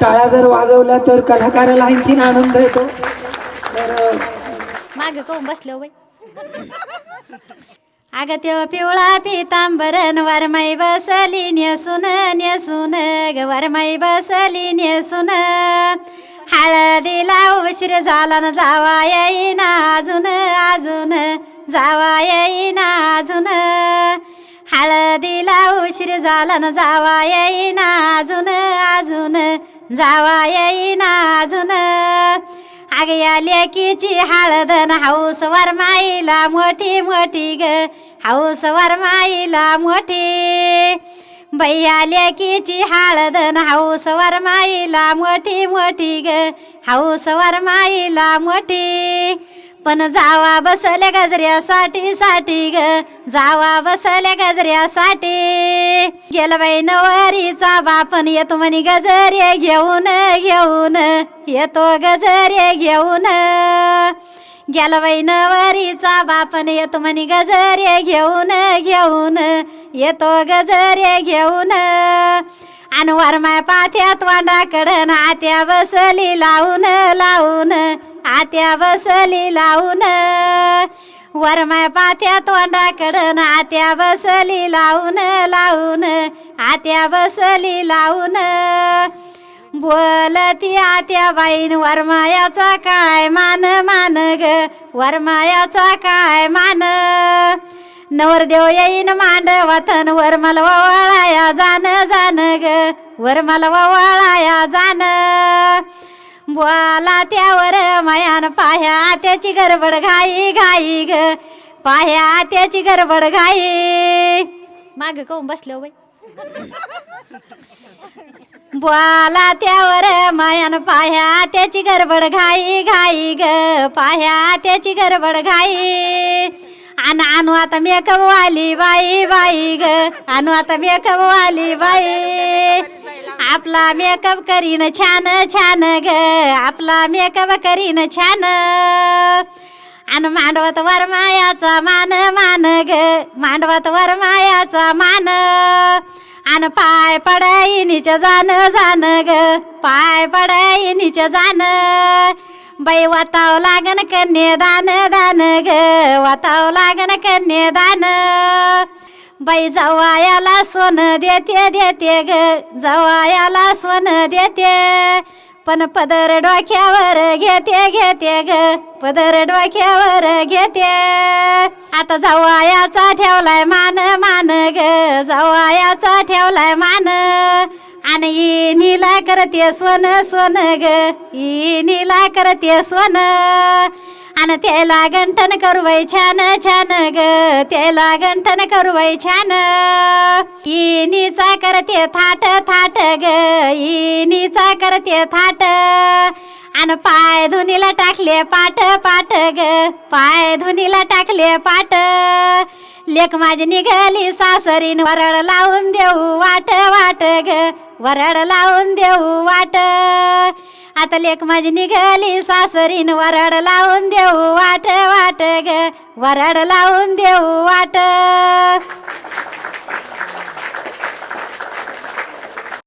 टाळा जर वाजवला तर कलाकाराला आणखीन आनंद येतो. तर अ, माग कोण बसलो हो बाई? अग त्यो पिवळा पितांबरन वरमाई बसली नेसून नेसून ग वरमाई बसली नेसून. हळदीला उशीर झाला न जावा येईना अजून अजून जावा येईना अजून. हळदीला उशीर झाला न जावा येईना जावा येईना अजून. अग या लेकीची हळदन हाऊस वरमाईला मोठी मोठी ग. हाऊस वरमाईला मोठी. बैया लेकीची हळदन हाऊस वरमाईला मोठी मोठी ग. हाऊस वरमाईला मोठी. पण जावा बसल्या गजऱ्यासाठी साठी ग. जावा बसल्या गजऱ्यासाठी. गेलं बाई नवरीचा बापन येतो म्हणे गजरे घेऊन घेऊन येतो गजरे घेऊन. गेलं बाई नवरीचा बापन येतो म्हणे गजरे घेऊन घेऊन येतो गजरे घेऊन. अनवर माय पाथ्यात वांडाकडं आत्या बसली लावून लावून आत्या बसली लावून. वरमाय पाथ्या तोंडाकडं आत्या बसली लावून लावून आत्या बसली लावून. बोलती आत्या बाईन वरमायाचा काय मान मान ग? वरमायाचा काय मान? नवरदेव येईन मांडवतन वर मला ववाळाया जान जान ग. वर मला ववाळाया जान. बोला त्यावर मायान पाह्या त्याची गडबड घाई घाई ग. पाह्या त्याची गडबड घाई. माग कोण बसलो हो बाई? बोला त्यावर मायान पाह्या त्याची गडबड घाई घाई ग. पाह्या त्याची गडबड घाई. आण आणू आता मेकअप वाली बाई बाई ग. आणू आता मेकअप वाली बाई. आपला मेकअप करीन छान छान ग. आपला मेकअप करीन छान. आणि मांडवत वरमायाचा मान मान ग. मांडवत वरमायाचा मान. आणि पाय पडाईनीच जान जान ग. पाय पडाईनीच जान बाई वाताव लागन कन्यादान दान दान ग. वाताव लागन कन्यादान. बाई जवायाला सोनं देते देते ग. जवायाला सोनं देते. पण पदर डोक्यावर घेते घेते ग. पदर डोक्यावर घेते. आता जवायाचा ठेवलाय मान मान ग. जवायाचा ठेवलाय मान. आणि नीला करते सोन सोन ग. ई नीला करते सोन. आणि त्याला गंठन करूबाई छान छान ग त्याला गंठन करूबाई छान. इनीचा करते थाट थाट ग इनीचा करते थाट. आणि पाय धुनीला टाकले पाट पाट ग पाय धुनीला टाकले पाट. लेक माझी निघाली सासरीन वरड लावून देऊ वाट वाट ग वरड लावून देऊ वाट. आता लेक माझी निघाली सासरीन वरड लावून देऊ वाट वाट ग. वरड लावून देऊ वाट.